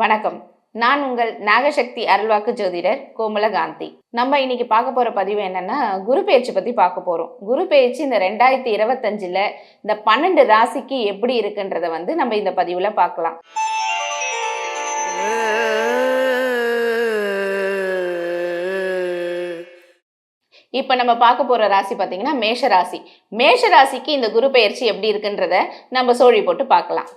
வணக்கம். நான் உங்கள் நாகசக்தி அருள்வாக்கு ஜோதிடர் கோமலகாந்தி. நம்ம இன்னைக்கு பார்க்க போற பதிவு என்னன்னா குரு பெயர்ச்சி பத்தி பார்க்க போறோம். குரு பெயர்ச்சி இந்த ரெண்டாயிரத்தி இருபத்தஞ்சுல இந்த பன்னெண்டு ராசிக்கு எப்படி இருக்குன்றத வந்து நம்ம இந்த பதிவுல பார்க்கலாம். இப்போ நம்ம பார்க்க போற ராசி பார்த்தீங்கன்னா மேஷ ராசி மேஷ ராசிக்கு இந்த குரு பெயர்ச்சி எப்படி இருக்குன்றத நம்ம சோழி போட்டு பார்க்கலாம்.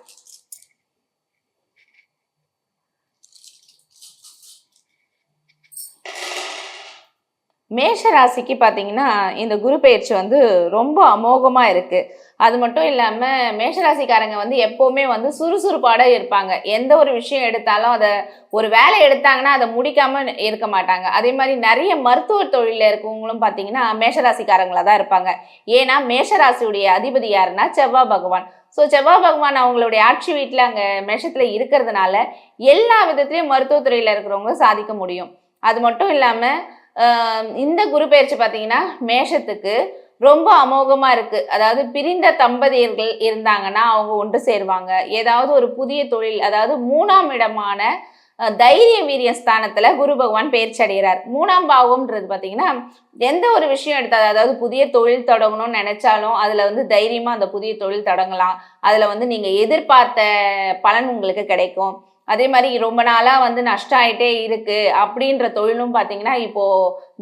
மேஷ ராசிக்கு பார்த்தீங்கன்னா இந்த குரு பெயர்ச்சி வந்து ரொம்ப அமோகமாக இருக்குது அது மட்டும் இல்லாமல் மேஷராசிக்காரங்க வந்து எப்போவுமே வந்து சுறுசுறுப்பாட இருப்பாங்க. எந்த ஒரு விஷயம் எடுத்தாலும் அதை ஒரு வேலை எடுத்தாங்கன்னா அதை முடிக்காமல் இருக்க மாட்டாங்க. அதே மாதிரி நிறைய மருத்துவ தொழிலில் இருக்கவங்களும் பார்த்தீங்கன்னா மேஷராசிக்காரங்களாக தான் இருப்பாங்க. ஏன்னா மேஷராசியுடைய அதிபதி யாருன்னா செவ்வாய் பகவான். ஸோ செவ்வாய் பகவான் அவங்களுடைய ஆட்சி வீட்டில் அங்கே மேஷத்தில் இருக்கிறதுனால எல்லா விதத்துலேயும் மருத்துவத்துறையில் இருக்கிறவங்க சாதிக்க முடியும். அது மட்டும் இல்லாமல் இந்த குரு பயிற்சி பார்த்தீங்கன்னா மேஷத்துக்கு ரொம்ப அமோகமாக இருக்குது அதாவது பிரிந்த தம்பதியர்கள் இருந்தாங்கன்னா அவங்க ஒன்று சேருவாங்க. ஏதாவது ஒரு புதிய தொழில் அதாவது மூணாம் இடமான தைரிய வீரிய ஸ்தானத்தில் குரு பகவான் பயிற்சி அடைகிறார். மூணாம் பாவம்ன்றது பார்த்தீங்கன்னா எந்த ஒரு விஷயம் எடுத்தால் அதாவது புதிய தொழில் தொடங்கணும்னு நினைச்சாலும் அதில் வந்து தைரியமாக அந்த புதிய தொழில் தொடங்கலாம். அதில் வந்து நீங்கள் எதிர்பார்த்த பலன் உங்களுக்கு கிடைக்கும். அதே மாதிரி ரொம்ப நாளாக வந்து நஷ்டம் ஆயிட்டே இருக்குது அப்படின்ற தொழிலும் பார்த்தீங்கன்னா இப்போ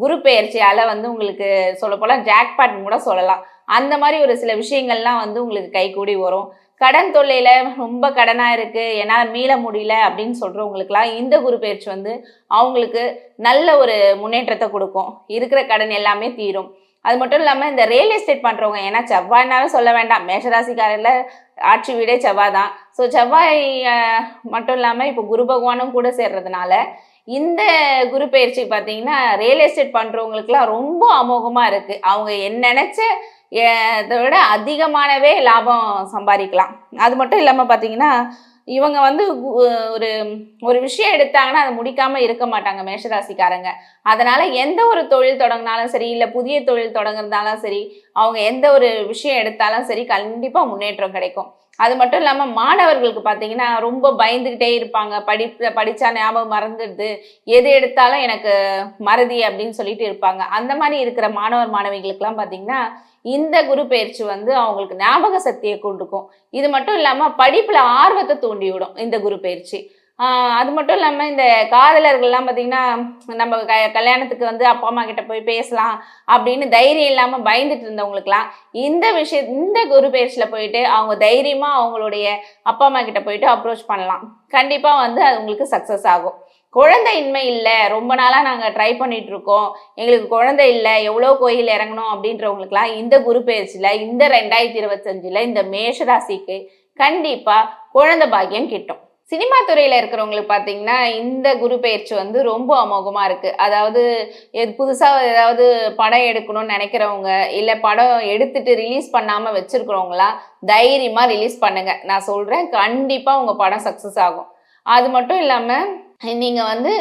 குரு பெயர்ச்சியால் வந்து உங்களுக்கு சொல்லப்போனால் ஜாக்பாட் கூட சொல்லலாம். அந்த மாதிரி ஒரு சில விஷயங்கள்லாம் வந்து உங்களுக்கு கைகூடி வரும். கடன் தொல்லையில் ரொம்ப கடனாக இருக்குது என்னால் மீள முடியல அப்படின்னு சொல்கிறவங்களுக்குலாம் இந்த குரு பயிற்சி வந்து அவங்களுக்கு நல்ல ஒரு முன்னேற்றத்தை கொடுக்கும். இருக்கிற கடன் எல்லாமே தீரும். அது மட்டும் இல்லாமல் இந்த ரியல் எஸ்டேட் பண்ணுறவங்க ஏன்னா செவ்வாய்னாலும் சொல்ல வேண்டாம். மேஷராசிக்காரில் ஆட்சி வீடே செவ்வாய் தான் ஸோ செவ்வாய் மட்டும் இல்லாமல் இப்போ குரு பகவானும் கூட சேர்றதுனால இந்த குரு பயிற்சி பார்த்தீங்கன்னா ரியல் எஸ்டேட் பண்ணுறவங்களுக்குலாம் ரொம்ப அமோகமாக இருக்குது அவங்க என்ன நினச்ச இதை விட அதிகமானவே லாபம் சம்பாதிக்கலாம். அது மட்டும் இல்லாமல் பார்த்தீங்கன்னா இவங்க வந்து ஒரு ஒரு விஷயம் எடுத்தாங்கன்னா அதை முடிக்காம இருக்க மாட்டாங்க மேஷராசிக்காரங்க. அதனால எந்த ஒரு தொழில் தொடங்கினாலும் சரி இல்லை புதிய தொழில் தொடங்குறதாலும் சரி அவங்க எந்த ஒரு விஷயம் எடுத்தாலும் சரி கண்டிப்பாக முன்னேற்றம் கிடைக்கும். அது மட்டும் இல்லாமல் மாணவர்களுக்கு பார்த்தீங்கன்னா ரொம்ப பயந்துக்கிட்டே இருப்பாங்க. படி படித்தா ஞாபகம் மறந்துடுது. எது எடுத்தாலும் எனக்கு மறதி அப்படின்னு சொல்லிட்டு இருப்பாங்க. அந்த மாதிரி இருக்கிற மாணவர் மாணவிகளுக்கெல்லாம் பார்த்தீங்கன்னா இந்த குரு பயிற்சி வந்து அவங்களுக்கு ஞாபக சக்தியை கொடுக்கும் இது மட்டும் இல்லாமல் படிப்பில் ஆர்வத்தை தூண்டி விடும் இந்த குரு பயிற்சி. அது மட்டும் இல்லாமல் இந்த காதலர்கள்லாம் பார்த்தீங்கன்னா நம்ம க கல்யாணத்துக்கு வந்து அப்பா அம்மா கிட்ட போய் பேசலாம் அப்படின்னு தைரியம் இல்லாமல் பயந்துட்டு இருந்தவங்களுக்குலாம் இந்த விஷய இந்த குரு பேச்சில் போயிட்டு அவங்க தைரியமாக அவங்களுடைய அப்பா அம்மா கிட்ட போயிட்டு அப்ரோச் பண்ணலாம். கண்டிப்பாக வந்து அது உங்களுக்கு சக்ஸஸ் ஆகும். குழந்தையின்மை இல்லை. ரொம்ப நாளாக நாங்கள் ட்ரை பண்ணிட்டு இருக்கோம். எங்களுக்கு குழந்தை இல்லை. எவ்வளோ கோயில் இறங்கணும் அப்படின்றவங்களுக்குலாம் இந்த குரு பயிற்சியில் இந்த ரெண்டாயிரத்தி இருபத்தஞ்சில் இந்த மேஷராசிக்கு கண்டிப்பாக குழந்தை பாக்கியம் கிட்டும். சினிமா துறையில் இருக்கிறவங்களுக்கு பார்த்தீங்கன்னா இந்த குரு பயிற்சி வந்து ரொம்ப அமோகமாக இருக்குது அதாவது எது புதுசாக ஏதாவது படம் எடுக்கணும்னு நினைக்கிறவங்க இல்லை படம் எடுத்துட்டு ரிலீஸ் பண்ணாமல் வச்சுருக்கிறவங்களாம் தைரியமாக ரிலீஸ் பண்ணுங்க. நான் சொல்கிறேன் கண்டிப்பாக உங்கள் படம் சக்ஸஸ் ஆகும். அது மட்டும் இல்லாமல் நீங்கள் வந்து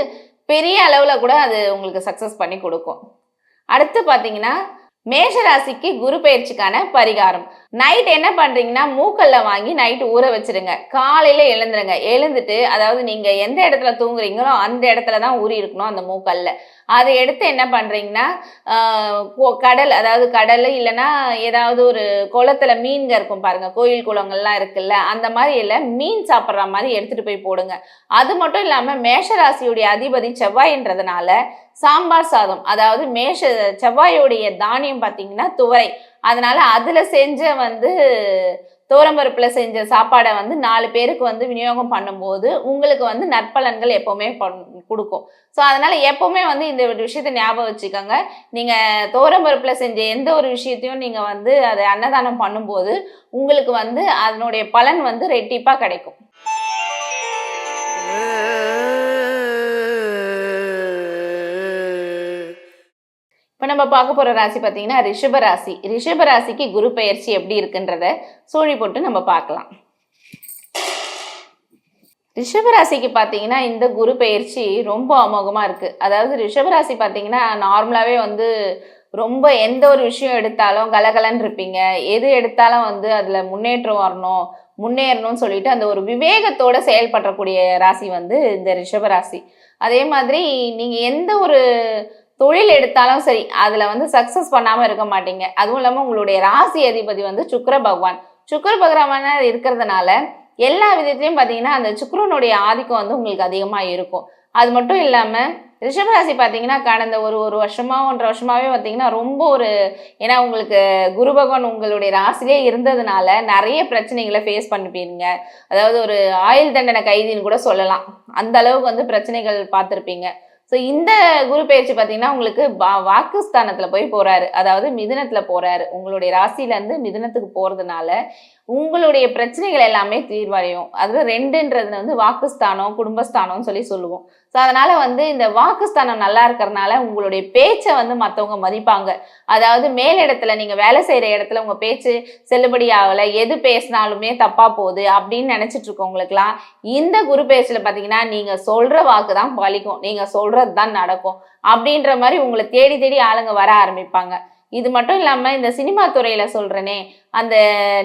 பெரிய அளவில் கூட அது உங்களுக்கு சக்ஸஸ் பண்ணி கொடுக்கும். அடுத்து பார்த்தீங்கன்னா மேஷராசிக்கு குரு பயிற்சிக்கான பரிகாரம். நைட் என்ன பண்றீங்கன்னா மூக்கல்ல வாங்கி நைட் ஊற வச்சிருங்க. காலையில எழுந்துருங்க. எழுந்துட்டு அதாவது நீங்க எந்த இடத்துல தூங்குறீங்களோ அந்த இடத்துல தான் ஊறி இருக்கணும் அந்த மூக்கல்ல. அதை எடுத்து என்ன பண்றீங்கன்னா கொ- கடல் அதாவது கடல் இல்லைன்னா ஏதாவது ஒரு குளத்துல மீன்க இருக்கும் பாருங்க. கோயில் குளங்கள்லாம் இருக்குல்ல அந்த மாதிரி இல்லை மீன் சாப்பிட்ற மாதிரி எடுத்துட்டு போய் போடுங்க. அது மட்டும் இல்லாம மேஷராசியுடைய அதிபதி செவ்வாயின்றதுனால சாம்பார் சாதம் அதாவது மேஷ செவ்வாயுடைய தானியம் பார்த்தீங்கன்னா துவரை. அதனால அதில் செஞ்ச வந்து தோரம்பருப்பில் செஞ்ச சாப்பாடை வந்து நாலு பேருக்கு வந்து விநியோகம் பண்ணும்போது உங்களுக்கு வந்து நற்பலன்கள் எப்போவுமே பண் கொடுக்கும். ஸோ அதனால் எப்போவுமே வந்து இந்த ஒரு விஷயத்தை ஞாபகம் வச்சுக்கோங்க. நீங்கள் தோரம்பருப்பில் செஞ்ச எந்த ஒரு விஷயத்தையும் நீங்கள் வந்து அதை அன்னதானம் பண்ணும்போது உங்களுக்கு வந்து அதனுடைய பலன் வந்து ரெட்டிப்பாக கிடைக்கும். இப்போ நம்ம பார்க்க போகிற ராசி பார்த்தீங்கன்னா ரிஷப ராசி. ரிஷப ராசிக்கு குரு பயிற்சி எப்படி இருக்குன்றத சோழி போட்டு நம்ம பார்க்கலாம். ரிஷபராசிக்கு பார்த்தீங்கன்னா இந்த குரு பயிற்சி ரொம்ப அமோகமாக இருக்குது அதாவது ரிஷபராசி பார்த்தீங்கன்னா நார்மலாகவே வந்து ரொம்ப எந்த ஒரு விஷயம் எடுத்தாலும் கலகலன்னு இருப்பீங்க. எது எடுத்தாலும் வந்து அதில் முன்னேற்றம் வரணும் முன்னேறணும்னு சொல்லிட்டு அந்த ஒரு விவேகத்தோட செயல்படக்கூடிய ராசி வந்து இந்த ரிஷபராசி அதே மாதிரி நீங்கள் எந்த ஒரு தொழில் எடுத்தாலும் சரி அதுல வந்து சக்சஸ் பண்ணாம இருக்க மாட்டீங்க. அதுவும் இல்லாம உங்களுடைய ராசி அதிபதி வந்து சுக்கர பகவான். சுக்கர பகவான இருக்கிறதுனால எல்லா விதத்துலயும் பாத்தீங்கன்னா அந்த சுக்கரனுடைய ஆதிக்கம் வந்து உங்களுக்கு அதிகமா இருக்கும். அது மட்டும் இல்லாம ரிஷபராசி பார்த்தீங்கன்னா கடந்த ஒரு ஒரு வருஷமா ஒன்றரை வருஷமாவே பார்த்தீங்கன்னா ரொம்ப ஒரு ஏன்னா உங்களுக்கு குரு பகவான் உங்களுடைய ராசிலே இருந்ததுனால நிறைய பிரச்சனைகளை ஃபேஸ் பண்ணிப்பீங்க. அதாவது ஒரு ஆயுள் தண்டனை கைதின்னு கூட சொல்லலாம். அந்த அளவுக்கு வந்து பிரச்சனைகள் பார்த்துருப்பீங்க. ஸோ இந்த குரு பயிற்சி பார்த்தீங்கன்னா உங்களுக்கு வாக்குஸ்தானத்தில் போய் போகிறாரு அதாவது மிதுனத்தில் போகிறாரு உங்களுடைய ராசியிலேருந்து மிதுனத்துக்கு போகிறதுனால உங்களுடைய பிரச்சனைகள் எல்லாமே தீர்வடையும். அது ரெண்டுன்றது வந்து வாக்குஸ்தானம் குடும்பஸ்தானம்னு சொல்லி சொல்லுவோம். ஸோ அதனால வந்து இந்த வாக்குஸ்தானம் நல்லா இருக்கிறதுனால உங்களுடைய பேச்சை வந்து மற்றவங்க மதிப்பாங்க. அதாவது மேலிடத்துல நீங்க வேலை செய்யற இடத்துல உங்க பேச்சு செல்லுபடி ஆகலை எது பேசினாலுமே தப்பா போகுது அப்படின்னு நினைச்சிட்டு இருக்கவங்களுக்குலாம் இந்த குரு பேச்சுல பாத்தீங்கன்னா நீங்க சொல்ற வாக்கு தான் பலிக்கும் நீங்க சொல்றது தான் நடக்கும். அப்படின்ற மாதிரி உங்களை தேடி தேடி ஆளுங்க வர ஆரம்பிப்பாங்க. இது மட்டும் இல்லாமல் இந்த சினிமா துறையில் சொல்கிறேனே அந்த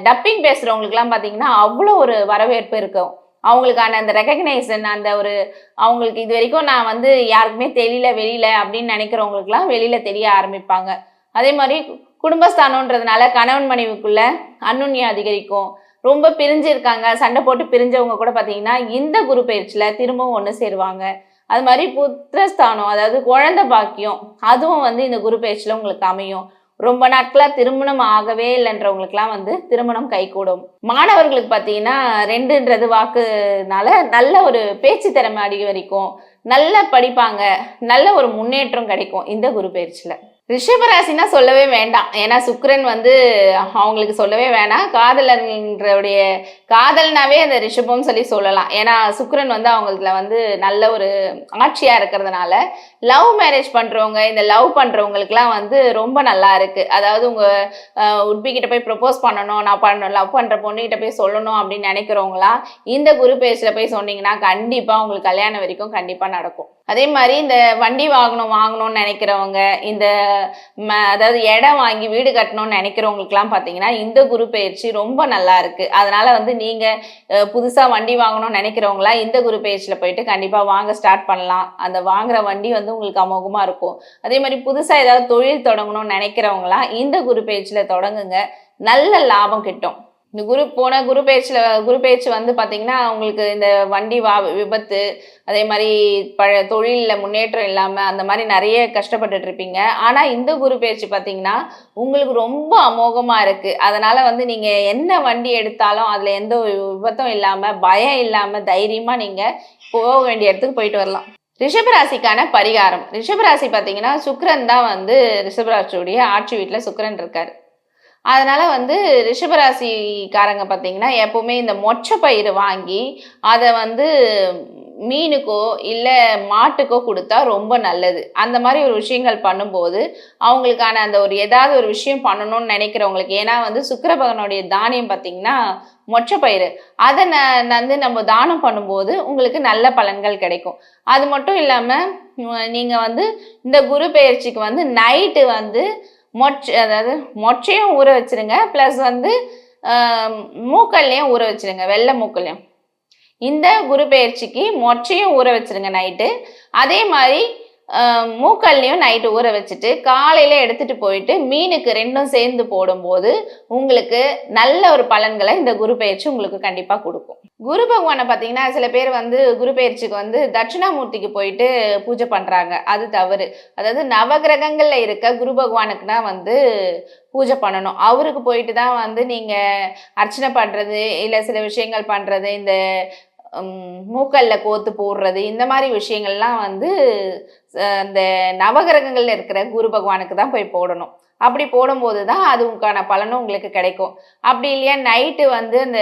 டப்பிங் பேசுகிறவங்களுக்குலாம் பார்த்தீங்கன்னா அவ்வளோ ஒரு வரவேற்பு இருக்கும். அவங்களுக்கான அந்த ரெக்கக்னைசன் அந்த ஒரு அவங்களுக்கு இது வரைக்கும் நான் வந்து யாருக்குமே தெரியல வெளியில அப்படின்னு நினைக்கிறவங்களுக்குலாம் வெளியில் தெரிய ஆரம்பிப்பாங்க. அதே மாதிரி குடும்பஸ்தானன்றதுனால கணவன் மனைவிக்குள்ள அன்னுண்ணியம் அதிகரிக்கும். ரொம்ப பிரிஞ்சு இருக்காங்க சண்டை போட்டு பிரிஞ்சவங்க கூட பார்த்தீங்கன்னா இந்த குரு பயிற்சியில் திரும்பவும் ஒன்று சேருவாங்க. அது மாதிரி புத்திரஸ்தானம் அதாவது குழந்தை பாக்கியம் அதுவும் வந்து இந்த குரு பயிற்சியில உங்களுக்கு அமையும். ரொம்ப நாட்களாக திருமணம் ஆகவே இல்லைன்றவங்களுக்குலாம் வந்து திருமணம் கைகூடும். மாணவர்களுக்கு பார்த்தீங்கன்னா ரெண்டுன்றது வாக்குனால நல்ல ஒரு பேச்சு திறமை அடி வரைக்கும் நல்லா படிப்பாங்க நல்ல ஒரு முன்னேற்றம் கிடைக்கும் இந்த குரு பயிற்சியில் ரிஷபராசினா சொல்லவே வேண்டாம். ஏன்னா சுக்கரன் வந்து அவங்களுக்கு சொல்லவே வேணாம். காதலர்களுடைய காதல்னாவே அந்த ரிஷபம்னு சொல்லி சொல்லலாம். ஏன்னா சுக்கரன் வந்து அவங்கள வந்து நல்ல ஒரு ஆட்சியாக இருக்கிறதுனால லவ் மேரேஜ் பண்ணுறவங்க இந்த லவ் பண்ணுறவங்களுக்குலாம் வந்து ரொம்ப நல்லா இருக்கு. அதாவது உங்க உட்பிக்கிட்ட போய் ப்ரப்போஸ் பண்ணணும் நான் பண்ண லவ் பண்ணுற பொண்ணுகிட்ட போய் சொல்லணும் அப்படின்னு நினைக்கிறவங்களா இந்த குரு பேஜில் போய் சொன்னீங்கன்னா கண்டிப்பாக உங்களுக்கு கல்யாணம் வரைக்கும் கண்டிப்பாக நடக்கும். அதே மாதிரி இந்த வண்டி வாங்கணும் வாங்கணும்னு நினைக்கிறவங்க இந்த ம- அதாவது இடம் வாங்கி வீடு கட்டணும்னு நினைக்கிறவங்களுக்குலாம் பார்த்தீங்கன்னா இந்த குரு பயிற்சி ரொம்ப நல்லா இருக்கு. அதனால வந்து நீங்க புதுசாக வண்டி வாங்கணும்னு நினைக்கிறவங்களா இந்த குரு பயிற்சியில் போயிட்டு கண்டிப்பாக வாங்க ஸ்டார்ட் பண்ணலாம். அந்த வாங்குற வண்டி வந்து உங்களுக்கு அமோகமாக இருக்கும். அதே மாதிரி புதுசாக ஏதாவது தொழில் தொடங்கணும்னு நினைக்கிறவங்களாம் இந்த குரு பயிற்சியில் தொடங்குங்க. நல்ல லாபம் கிட்டும். இந்த குரு போன குரு பேச்சில் குரு பேச்சு வந்து பார்த்தீங்கன்னா உங்களுக்கு இந்த வண்டி வா விபத்து அதே மாதிரி பழ தொழிலில் முன்னேற்றம் இல்லாமல் அந்த மாதிரி நிறைய கஷ்டப்பட்டுட்டு இருப்பீங்க. ஆனால் இந்த குரு பேச்சு பார்த்தீங்கன்னா உங்களுக்கு ரொம்ப அமோகமாக இருக்குது அதனால் வந்து நீங்கள் என்ன வண்டி எடுத்தாலும் அதில் எந்த ஒரு விபத்தும் இல்லாமல் பயம் இல்லாமல் தைரியமாக நீங்கள் போக வேண்டிய இடத்துக்கு போயிட்டு வரலாம். ரிஷபராசிக்கான பரிகாரம். ரிஷபராசி பார்த்தீங்கன்னா சுக்கரன் தான் வந்து ரிஷபராசியுடைய ஆட்சி வீட்டில் சுக்கரன் இருக்கார். அதனால வந்து ரிஷபராசிக்காரங்க பார்த்தீங்கன்னா எப்பவுமே இந்த மொச்சை பயிறு வாங்கி அதை வந்து மீனுக்கோ இல்லை மாட்டுக்கோ கொடுத்தா ரொம்ப நல்லது. அந்த மாதிரி ஒரு விஷயங்கள் பண்ணும்போது அவங்களுக்கான அந்த ஒரு ஏதாவது ஒரு விஷயம் பண்ணணும்னு நினைக்கிறவங்களுக்கு ஏன்னா வந்து சுக்கிரபகனுடைய தானியம் பார்த்தீங்கன்னா மொச்சப்பயிறு அதை ந வந்து நம்ம தானம் பண்ணும்போது உங்களுக்கு நல்ல பலன்கள் கிடைக்கும். அது மட்டும் இல்லாமல் நீங்கள் வந்து இந்த குரு பெயர்ச்சிக்கு வந்து நைட்டு வந்து மொச் அதாவது மொச்சையும் ஊற வச்சிருங்க. ப்ளஸ் வந்து மூக்கல்லையும் ஊற வச்சிருங்க. வெள்ளை மூக்கல்லையும் இந்த குரு பெயர்ச்சிக்கு மொச்சையும் ஊற வச்சுருங்க நைட்டு. அதே மாதிரி மூக்கல்லையும் நைட்டு ஊற வச்சுட்டு காலையில் எடுத்துட்டு போயிட்டு மீனுக்கு ரெண்டும் சேர்ந்து போடும்போது உங்களுக்கு நல்ல ஒரு பலன்களை இந்த குரு பயிற்சி உங்களுக்கு கண்டிப்பாக கொடுக்கும். குரு பகவானை பார்த்தீங்கன்னா சில பேர் வந்து குரு பயிற்சிக்கு வந்து தட்சிணாமூர்த்திக்கு போயிட்டு பூஜை பண்ணுறாங்க அது தவறு. அதாவது நவகிரகங்களில் இருக்க குரு பகவானுக்குனா வந்து பூஜை பண்ணணும். அவருக்கு போயிட்டு தான் வந்து நீங்கள் அர்ச்சனை பண்ணுறது இல்லை சில விஷயங்கள் பண்ணுறது இந்த மூக்கல்ல கோத்து போடுறது இந்த மாதிரி விஷயங்கள்லாம் வந்து அந்த நவகிரகங்கள்ல இருக்கிற குரு பகவானுக்கு தான் போய் போடணும். அப்படி போடும்போது தான் அதுக்கான பலனும் உங்களுக்கு கிடைக்கும். அப்படி இல்லையா நைட்டு வந்து இந்த